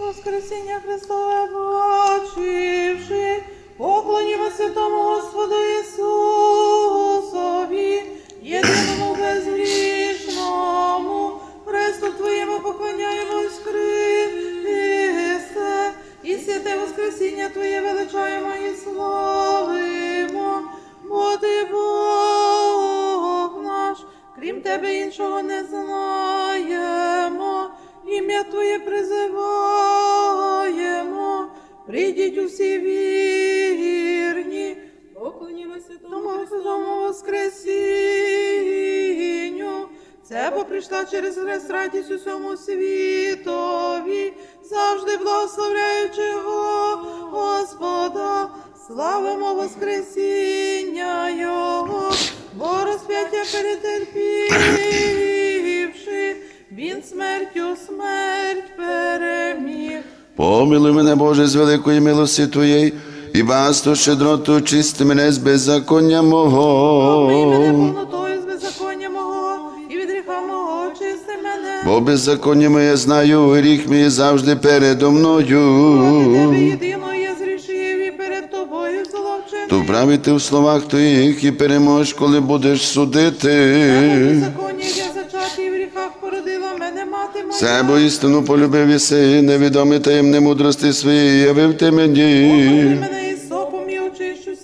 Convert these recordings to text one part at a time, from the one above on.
Воскресіння Христове бачивши, поклонімо святому Господу Ісусові, єдиному безгрішному, Христу Твоєму поклоняємось, Христе, і святе Воскресіння Твоє величаємо і славимо, бо Ти Бог наш, крім Тебе іншого не знаємо, ім'я Твоє призиваємо, прийдіть усі вірні, поклонімося тому Христовому Воскресінню. Це бо прийшла через хрест радість усьому світові, завжди благословляючи Господа, славимо Воскресіння Його, бо розп'яття перетерпівши, він смертю. Помилуй мене, Боже, з великої милості Твоєї, і басто щедроту чисти мене з беззаконня мене мого. повнотою з беззаконня мого, і від гріха мого очисти мене. Бо беззаконня моє знаю, гріх мій завжди передо тебе мною. єдино я зрішив і перед тобою зловчений. То правити в словах Твоїх і переможеш, коли будеш судити. Це бо істину полюбив єси, невідомі таємні мудрості свої, явив ти мені. і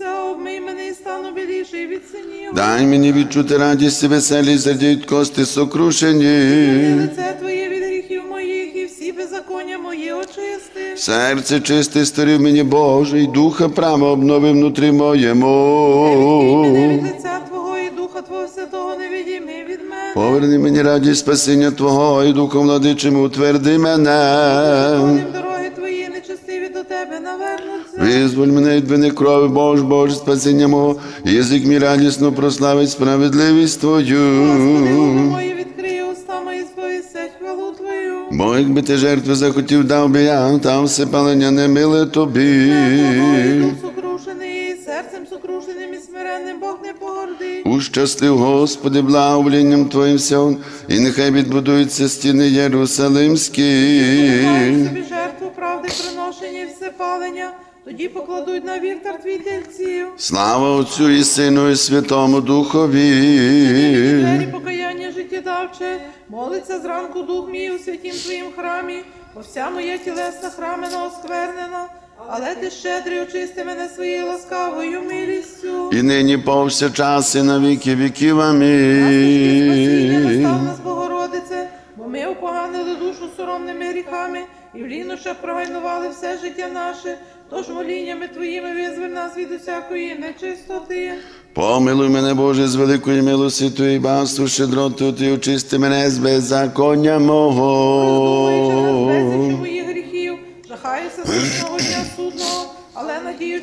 і обмий мене і стану біліший від синів. Дай мені відчути радість і веселість, зрадіють кости сокрушені. Лице твоє від гріхів моїх, і всі беззаконня мої очисти. Серце чисте створив мені Боже, і духа прямо обнови внутрі моєму. Поверни мені радість спасіння Твого, і духом владичим утверди мене. Дороги Твої, нечестиві до Тебе навернуться. Визволь мене від вини крові, Бож, Боже, спасіння мого, язик мій радісно прославить справедливість Твою. Бо якби ти жертви захотів, дав би я, там все палення не миле тобі. Ущаслив, Господи, благоволінням Твоїм всього, і нехай відбудуються стіни Єрусалимські. Собі жертву правди приношення і всепалення, тоді покладуть на вівтар твій тельців. Слава Отцю і Сину, і Святому Духові. Двері покаяння життєдавче, молиться зранку дух мій у святім твоїм храмі, бо вся моя тілесна храмина осквернена, але ти щедрий очисти мене своєю ласкавою милістю. І нині повсякчас, і на віки віків. Амінь. настав нас, Богородице, бо ми опоганили душу соромними гріхами і в лінощах прогайнували все життя наше, тож моліннями твоїми визволь нас від усякої нечистоти. Помилуй мене, Боже, з великої милості Твоєї, багатству щедроту, Ти очисти мене з беззаконня мого. моїх гріхів, жахаюся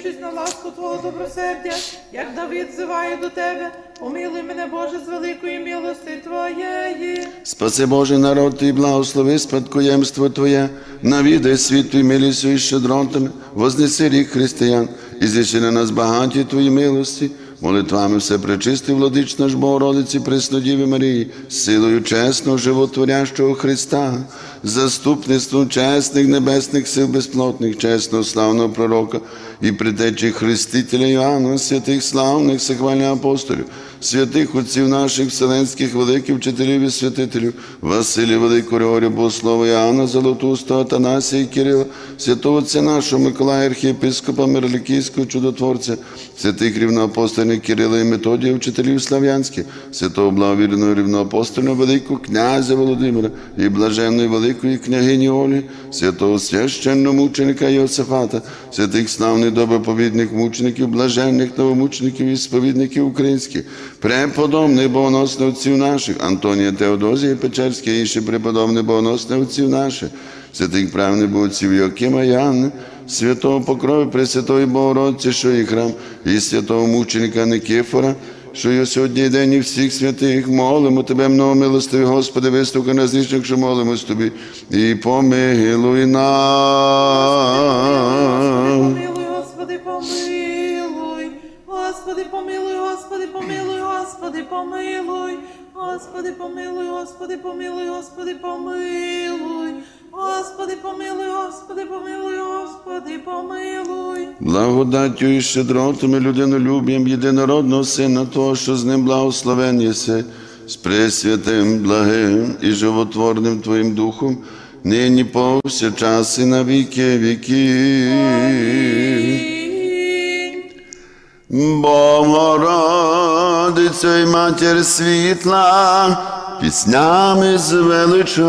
надіючись на ласку Твого добросердя, як Давид взиває до Тебе, помилуй мене, Боже, з великої милости Твоєї. Спаси Боже народ Твій, благослови спадкоємство Твоє, навідай світ Твій милістю і щедротами, вознеси рік християн, і зішли на нас багаті Твої милості, молитвами все пречисти, владич наш Богородиці, Преснодіви Марії, силою чесного, животворящого Христа, заступництвом чесних небесних сил безплотних, чесного славного пророка і притечі Хрестителя Іоанна, святих славних сихвальних апостолів, святих отців наших вселенських великих вчителів і святителів, Василія Великого Григорія Богослова Іоанна Золотустого, Атанасія і Кирила, святого Отця нашого Миколая Архієпископа Мирлікійського чудотворця, святих рівноапостольних Кирила і Методія, вчителів слав'янських, святого благовірного рівноапостольного Великого князя Володимира і блаженної Великої княгині Олі, святого священного мученика Йосифата, святих славних доброповідних мучеників, блаженних новомучеників і сповідників українських, преподобних богоносних отців наших, Антонія Теодозія Печерська, і інші преподобних богоносних отців наших, святих правних отців Йокима Анни, святого покрови Пресвятої Богородиці, що і храм, і святого мученика Никифора, що й сьогодні день і всіх святих. Молимо Тебе, многомилостивий Господи, вислухай нас грішних, що молимось Тобі, і помилуй нас. Помилуй, Господи, помилуй, Господи, помилуй, Господи, помилуй, Господи, помилуй, Господи, помилуй, Господи, помилуй. Благодаттю і щедротами людинолюб'ям єдинородного Сина Того, що з ним благословен єси, з пресвятим, благим і животворним Твоїм Духом, нині повсякчас і на віки віків. Богородицю і матір світла, піснями звеличаймо.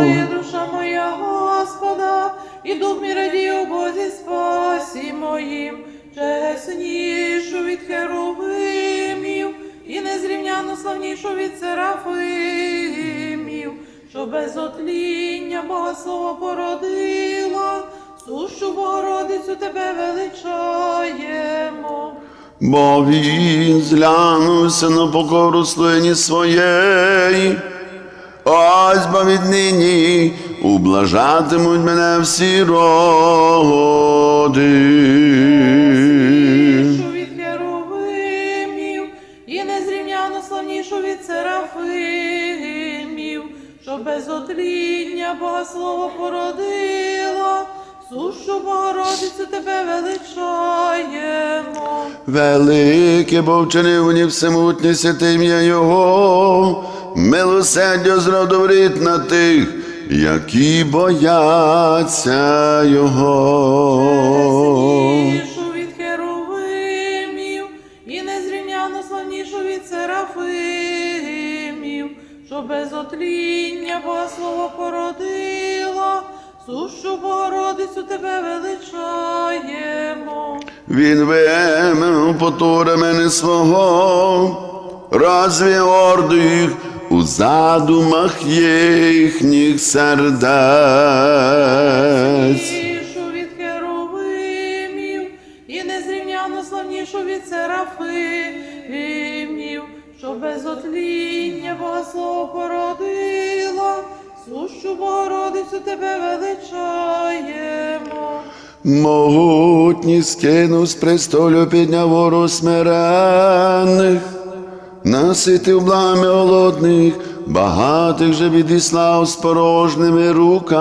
Ой, душа моя Господа, і дух мій радіє у Бозі спасі моїм, чеснішу від херовимів, і незрівняно славнішу від серафимів, що без отління Бога Слово породила, сущу Богородицю тебе величаємо. Бо він зглянувся на покору слині своєї, ось бо віднині ублажатимуть мене всі роди. Славнішу від херовимів, і незрівняно славнішу від серафимів, що без отління Бога Слово породила, сущу Богородицю тебе величаємо. Велике бо вчинив мені всемутнє святе ім'я Його, милосердя зрадоврить на тих, які бояться Його. Богородицю тебе величаємо. Він вимив потури мене свого, розвів орду їх у задумах їхніх сердець. Славнішу від херовимів, і незрівняно славнішу від серафимів, що без отління Бога Слово породила, сущу Богородицю тебе величаємо. Могутні скину з престолю підняв вору смирених, наситив блами голодних, багатих же відіслав з порожніми руками.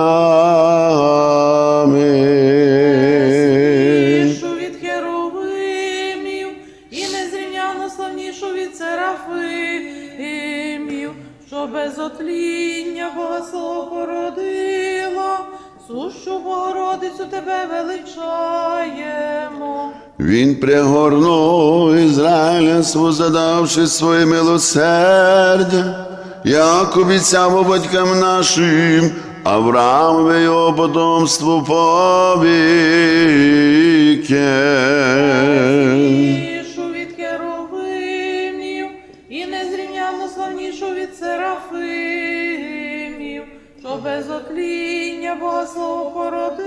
Він пригорнув Ізраїля свого, задавши своє милосердя, як обіцяв батькам нашим, Авраамові його потомству повіки. Без отління Бога Слово породила, сущу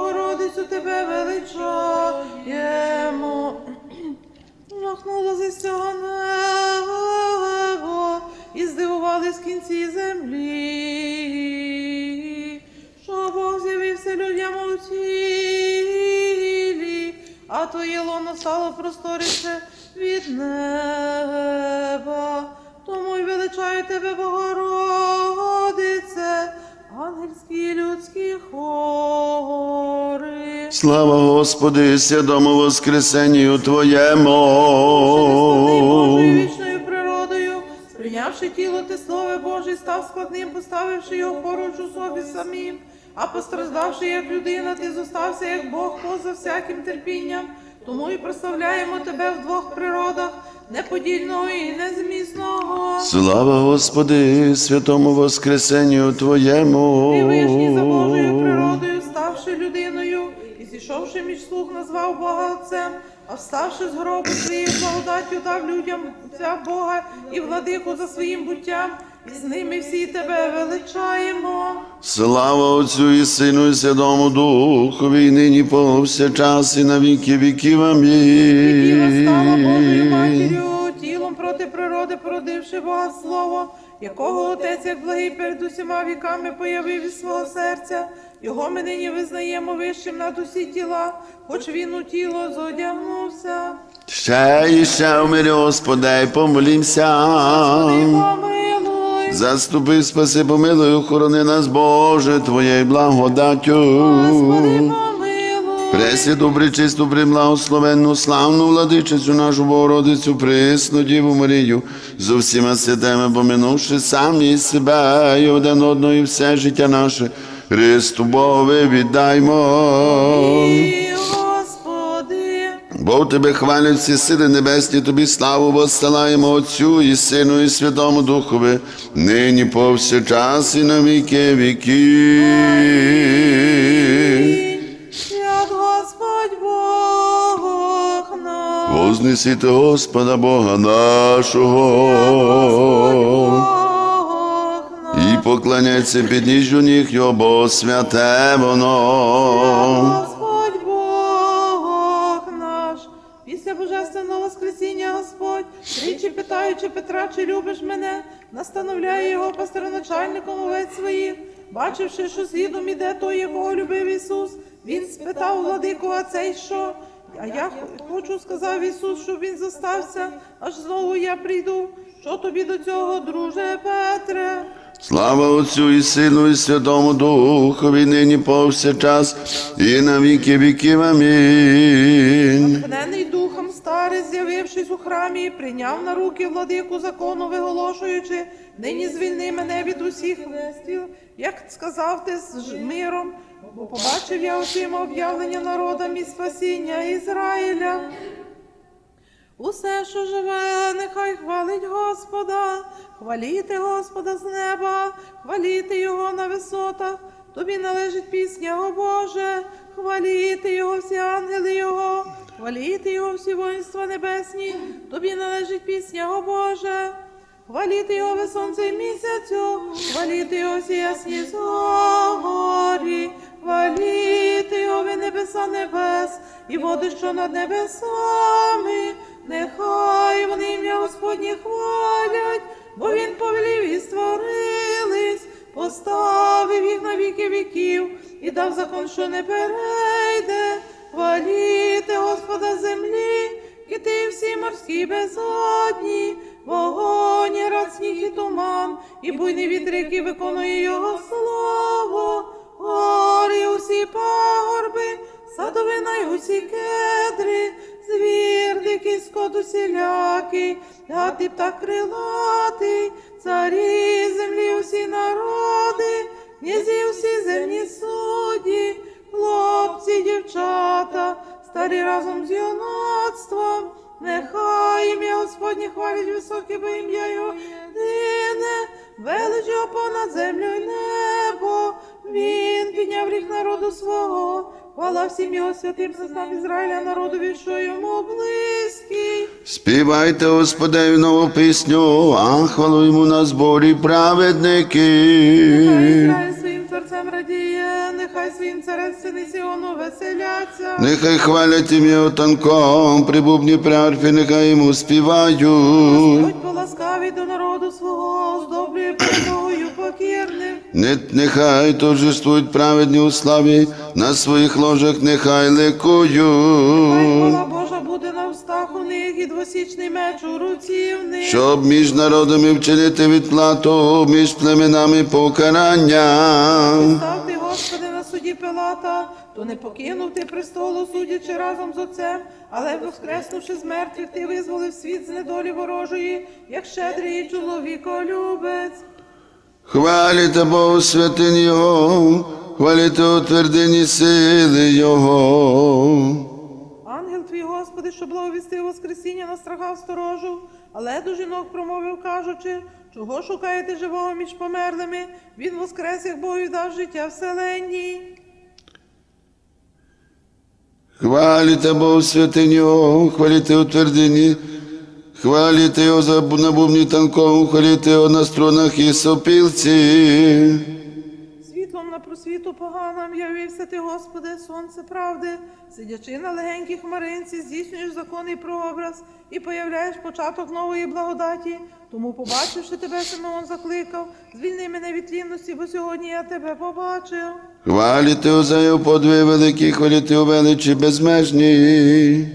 Богородицю тебе величаємо. Жахнуло зі цього небо, і здивувались кінці землі, що Бог з'явився людям у тілі, а твоє лоно стало просторище від неба. Тому й величаю тебе, Богородице, Слава Господи, святому Воскресенню Твоєму. вічною природою, сприйнявши тіло те слово Боже, став складним, поставивши його поруч у собі самим, а постраждавши як людина, ти зостався як Бог поза всяким терпінням. Тому і прославляємо тебе в двох природах, неподільного і незмісного. Слава Господи, святому Воскресенню Твоєму. Ти вишній за Божою Отцем, а вставши з гробу своєю благодаттю дав людям Отця Бога і владику за своїм буттям, і з ними всі тебе величаємо. Слава Отцю і Сину, і Святому Духові, і нині повсякчас і на віки віків. Тіло стало Божою Амінь. матір'ю, тілом проти природи, породивши Бога Слово, якого Отець, як благий перед усіма віками появив із свого серця. Його ми нині визнаємо вищим над усі тіла, хоч він у тіло зодягнувся. Ще і ще в мирі, Господи, помолімся. Помилуй. Заступи, спаси, помилуй, охорони нас, Боже, Твоєю благодаттю. Господи. Пресі добре, благословенну, славну владичицю нашу Богородицю, присну Діву Марію, зо всіма святими поминувши самі себе і один одного і все життя наше, Христу Богові віддаймо. Бо Тебе хвалять всі сили небесні, Тобі славу воссилаємо Отцю і Сину, і Святому Духові, нині повсякчас і на віки віки. Господь Бог наш. Вознесіте Господа Бога нашого. Бог наш. Поклоняться під ніжжю ніг його, святе воно. Господь Бог наш, після божественного Воскресіння Господь, тричі питаючи Петра, чи любиш мене, настановляє його пастероначальником овець своїх, бачивши, що слідом іде той, якого любив Ісус, він спитав владику, а цей що? А я хочу, сказав Ісус, щоб він зостався, аж знову я прийду. Що тобі до цього, друже Петре? Слава Отцю і Сину, і Святому Духові, нині повсякчас, і на віки віків. Амінь. Натхнений духом старий, з'явившись у храмі, прийняв на руки владику закону, виголошуючи, нині звільни мене від усіх листів, як сказав ти з миром, бо побачив я очима об'явлення народам і спасіння Ізраїля. Усе, що живе, нехай хвалить Господа, хваліти Господа з неба, хваліти Його на висотах. Тобі належить пісня, о Боже, хваліти Його всі ангели Його, хваліти Його всі воїнства небесні, тобі належить пісня, о Боже. Хваліти його ви сонце і місяцю, хваліти його всі ясні зорі, хваліти його ви небеса небес, і води, що над небесами, нехай вони ім'я Господнє хвалять, бо він повелів і створились, поставив їх на віки віків і дав закон, що не перейде, хваліти Господа землі, кити всі морські безодні, вогонь, рад сніг і туман, і буйний вітер, який виконує його слово, горі усі пагорби, садовина й усі кедри, звір, дикий скот усілякий, гати птах крилатий, царі землі усі народи, князі усі земні судді, хлопці, дівчата, старі разом з юнацтвом, нехай ім'я Господнє хвалять високе, бо ім'я його єдине, велич його понад землю й небо, він підняв рік народу свого, хвала всім його святим синам Ізраїля, народові, що йому близький. Співайте Господеві нову пісню, а хвалу йому на зборі праведники. Нехай творцем радіє, нехай своїм царем сини Сіону веселяться. Нехай хвалять ім'я танком, прибубні прярфі, нехай йому співають. Поласкавий до народу свого, здоблює передовою покірним. Не, нехай торжествують праведні у славі, на своїх ложах нехай ликують. Божа буде на устах у них і двосічний меч у руці в них. Щоб між народами вчинити відплату, між племенами покарання. Став ти, Господи, на суді Пилата, то не покинув ти престолу, судячи разом з отцем, але воскреснувши з мертвих, ти визволив світ з недолі ворожої, як щедрий чоловіколюбець. Хваліте Богу святин Його, хваліте у твердині сили Його. Ангел твій, Господи, що благовістив Воскресіння, настрахав сторожу, але до жінок промовив, кажучи, чого шукаєте живого між померлими? Він воскрес, як Богу дав життя вселенній. Хваліте Богу святин Його, хваліте у твердині, хваліте Його за на бубні танком, хваліте Його на струнах і сопілці. Світлом на просвіту поганам явився ти, Господи, сонце правди, сидячи на легенькій хмаринці, здійснюєш законний прообраз і появляєш початок нової благодаті. Тому, побачивши тебе, Симеон закликав, звільни мене від тлінності, бо сьогодні я тебе побачив. Хваліте озею подви великі, хваліте у величі безмежні.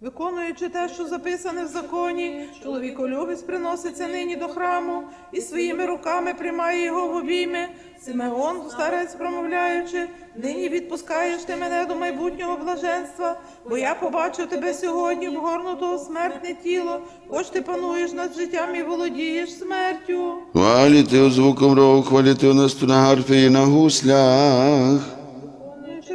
Виконуючи те, що записане в законі, чоловіколюбець приноситься нині до храму і своїми руками приймає його в обійми. Симеон, старець промовляючи, нині відпускаєш ти мене до майбутнього блаженства, бо я побачив тебе сьогодні, вгорнутого смертне тіло, хоч ти пануєш над життям і володієш смертю. Хваліте звуком рогу, нас на гарфі і на гуслях.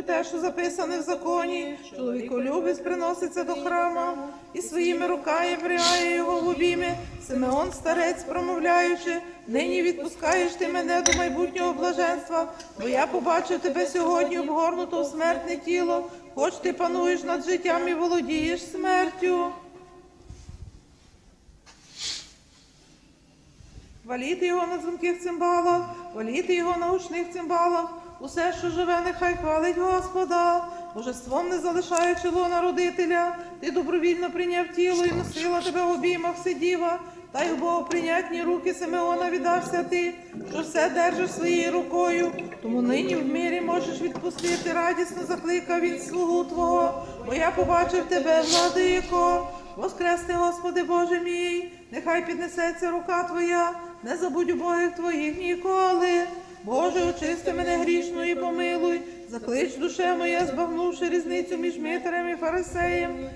Те, що записане в законі, чоловіколюбець приноситься до храма і своїми руками приймає його в обійми. Симеон, старець, промовляючи, нині відпускаєш ти мене до майбутнього блаженства, бо я побачив тебе сьогодні обгорнуто в смертне тіло, хоч ти пануєш над життям і володієш смертю. Валіти його на дзвонких цимбалах, валіти його на гучних цимбалах. Усе, що живе, нехай хвалить Господа. Божеством не залишаючи лона родителя, ти добровільно прийняв тіло і носила тебе в обіймах сидіва. Та й в богоприйнятні руки Симеона віддався ти, що все держиш своєю рукою. Тому нині в мирі можеш відпустити, радісно закликав він слугу Твого, бо я побачив тебе, владико. Воскресни, Господи Боже мій, нехай піднесеться рука Твоя, не забудь убогих Твоїх ніколи. Боже, очисти мене грішну і помилуй, заклич душе моя, збагнувши різницю між митарем і фарисеєм.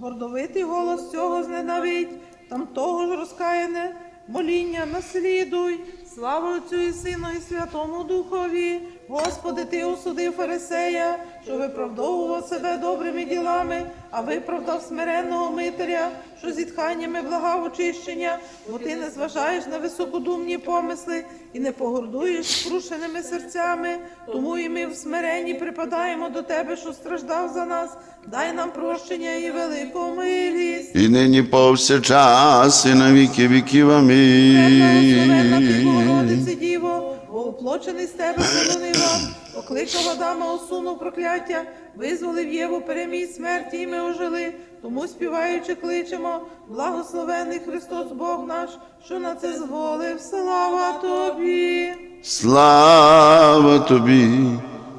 Гордовитий голос цього зненавидь, там того ж розкаяне моління наслідуй. Слава Отцю і Сину і Святому Духові. Господи, Ти осудив фарисея, що виправдовував себе добрими ділами, а виправдав смиренного митаря, що зітханнями благав очищення, бо ти не зважаєш на високодумні помисли і не погордуєш скрушеними серцями. Тому і ми в смиренні припадаємо до Тебе, що страждав за нас. Дай нам прощення і велику милість. І нині повсякчас, і на віки віків. Амінь. Богородице Діво, оплочений з тебе полонив вам, покликав Адама, усунув прокляття, визволив Єву, перемій смерті, і ми ожили. Тому співаючи кличемо, благословений Христос Бог наш, що на це зволив, слава тобі. Слава тобі,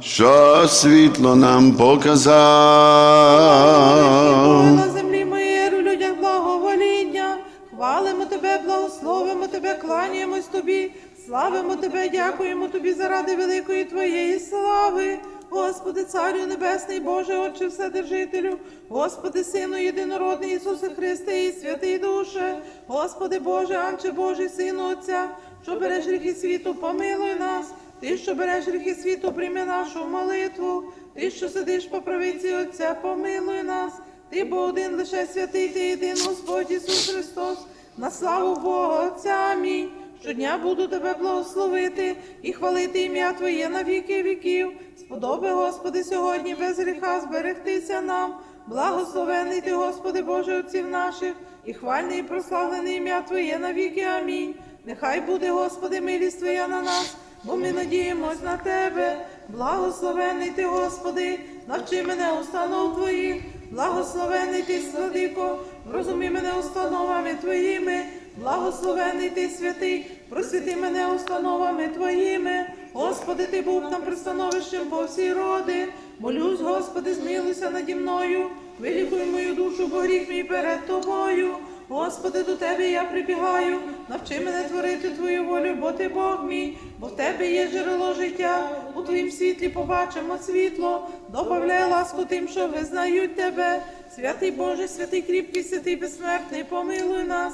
що світло нам показав. на землі миру, людях благовоління. Хвалимо тебе, благословимо тебе, кланяємось тобі, славимо тебе, дякуємо тобі заради великої твоєї слави. Господи, Царю Небесний, Боже, Отче, Вседержителю, Господи, Сину єдинородний Ісусе Христе і Святий Душе, Господи Боже, Анче Божий, Сину Отця, що береш гріхи світу, помилуй нас. Ти, що береш гріхи світу, прийми нашу молитву. Ти, що сидиш по правиці Отця, помилуй нас. Ти, бо один лише святий, ти єдин Господь Ісус Христос, на славу Бога Отця. Амінь. Щодня буду тебе благословити і хвалити ім'я Твоє на віки віків. Сподоби, Господи, сьогодні без гріха зберегтися нам. Благословений ти, Господи, Боже отців наших, і хвальне і прославлене ім'я Твоє на віки. Амінь. Нехай буде, Господи, милість Твоя на нас, бо ми надіємось на Тебе. Благословений ти, Господи, навчи мене установ Твоїх. Благословений ти, Сладико, розумі мене установами Твоїми. Благословений ти святий, просвіти мене установами Твоїми. Господи, ти був там пристановищем по всі роди. Молюсь, Господи, змилуйся наді мною. Вилікуй мою душу, бо гріх мій перед тобою. Господи, до Тебе я прибігаю, навчи мене творити Твою волю, бо Ти Бог мій, бо в Тебе є джерело життя, у Твоїм світлі побачимо світло, добавляй ласку тим, що визнають Тебе. Святий Боже, святий кріпкий, святий безсмертний, помилуй нас.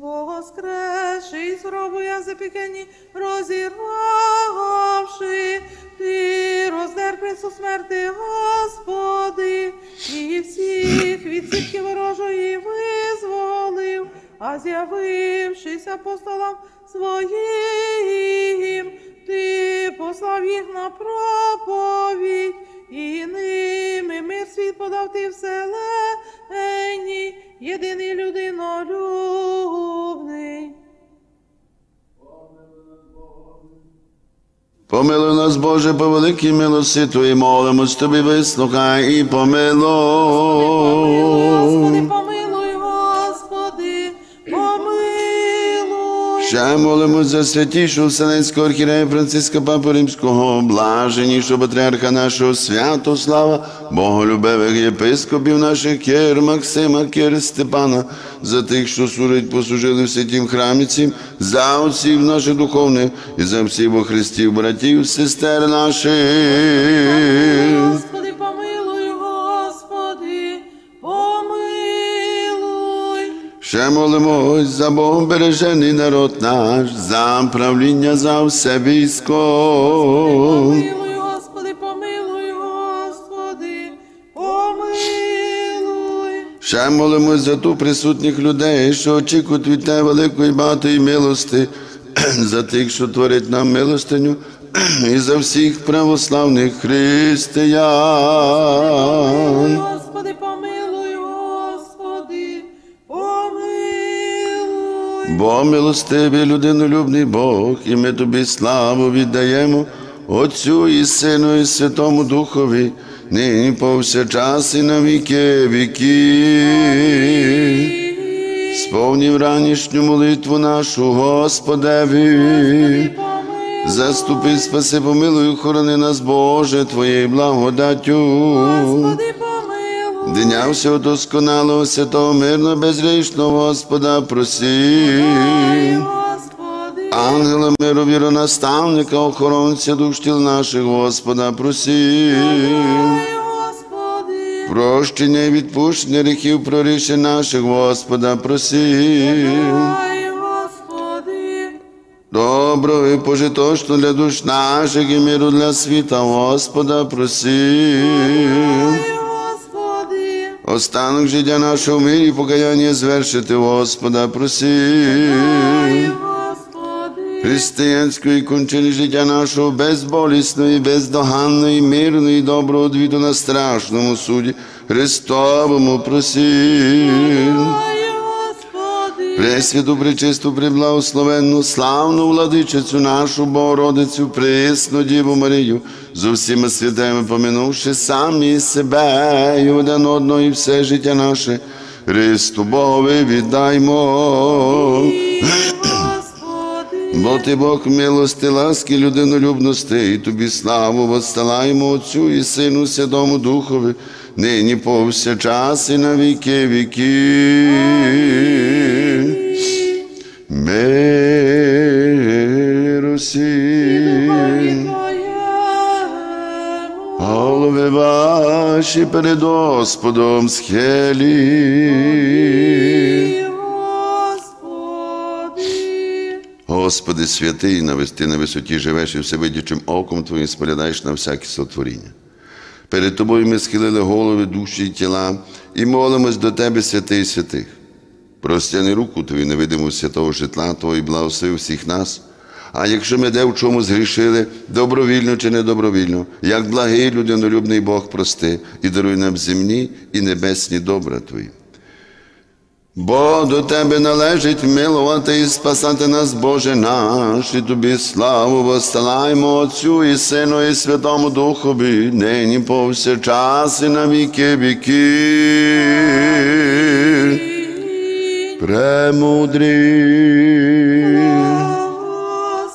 Воскресший з гробу я запікені, розірвавши, ти роздер прису смерти, Господи, і всіх від сітки ворожої визволив, а з'явившись апостолам своїм, ти послав їх на проповідь, і ними мир світ подав ти вселенні, єдиний Помилуй нас, Боже, по великій милості Твої молимось Тобі, вислухай і помилуй. Ще молимось за святішого Вселенського архірея Франциска Папу Римського, блаженнішого патріарха нашого Святослава, боголюбивих єпископів наших Кир, Максима, Кир, Степана, за тих, що служить, послужили в святім храмі цім, за отців наших духовних і за всіх во Христів, братів, сестер наших. Ще молимось за Богом бережений народ наш, за правління за все військо. Помилуй, Господи, помилуй, Господи, помилуй. Ще молимось за ту присутніх людей, що очікують від Тебе великої багатої милости, за тих, що творять нам милостиню, і за всіх православних християн. Бо милостивий людинолюбний Бог, і ми тобі славу віддаємо, Отцю і Сину, і Святому Духові, нині повсякчас і на віки віків. Сповнів ранішню молитву нашу, Господеві. Заступи, спаси, помилуй, охорони нас, Боже, Твоєю благодаттю. Господи. Дня всього досконалого, святого, мирно, безрічного Господа, просі. Господи, Ангела миру, віронаставника, охоронця душ тіл наших, Господа, просі. Ай, Господи, Прощення і відпущення гріхів прорішень наших, Господа, просі. Ай, Добро і пожиточно для душ наших і миру для світа, Господа, просі. Останок життя нашого в мирі покаяння звершити, Господа, просі. Християнської кончини життя нашого безболісної, бездоганної, мирної, доброго двіту на страшному суді, Христовому просі. Пресвяту, пречисту, преблагословенну, славну владичицю нашу Богородицю, пресну Діву Марію, з усіма святими поминувши самі себе і один одного і все життя наше, Христу Богові віддаймо. Бо ти Бог милости, ласки, людинолюбності, і тобі славу воссилаємо Отцю і Сину Святому Духові, нині повсякчас і на віки віки. Миру. Голови ваші перед Господом схилі. Господи, Господи, святий, навести на висоті живеш і всевидячим оком Твоїм споглядаєш на всяке сотворіння. Перед Тобою ми схилили голови, душі і тіла і молимось до Тебе, святий святих. Простяни руку Твою невидиму святого житла Твого і благослови всіх нас. А якщо ми де в чому згрішили, добровільно чи недобровільно, як благий людинолюбний Бог прости і даруй нам земні і небесні добра Твої. Бо до тебе належить милувати і спасати нас, Боже наш, і тобі славу воссилаємо Отцю і Сину, і Святому Духові, нині повсякчас і на віки віки. Премудрі.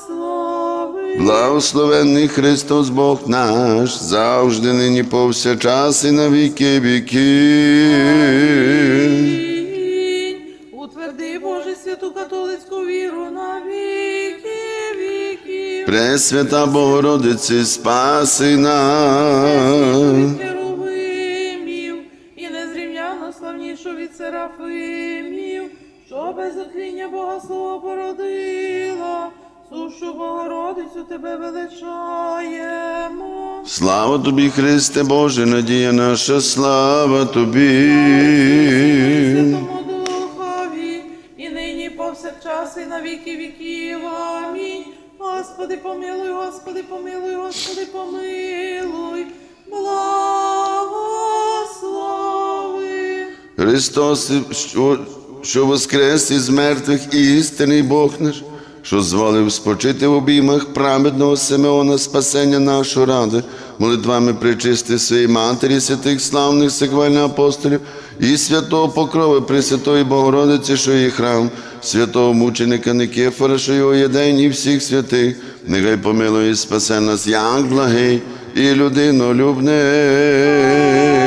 благослови. Благословенний Христос Бог наш, завжди нині повсякчас і на віки віки. Утверди, Боже, святу католицьку віру на віки віків. Пресвята Богородиці, спаси нас. Отління породила, сушу Богородицю тебе величаємо. Слава тобі, Христе Боже, надія наша, слава тобі. Святому Духові, і нині повсякчас, і на віки віків. Амінь. Господи, помилуй, Господи, помилуй, Господи, помилуй, благослови. Христос, що, що воскрес із мертвих і істинний Бог наш, що зволив спочити в обіймах праведного Симеона спасення нашого ради, молитвами причисти своєї матері, святих славних секвальних апостолів і святого покрови Пресвятої Богородиці, що її храм, святого мученика Никифора, що його є день і всіх святих, нехай помилує і спасе нас, як благий і людинолюбний.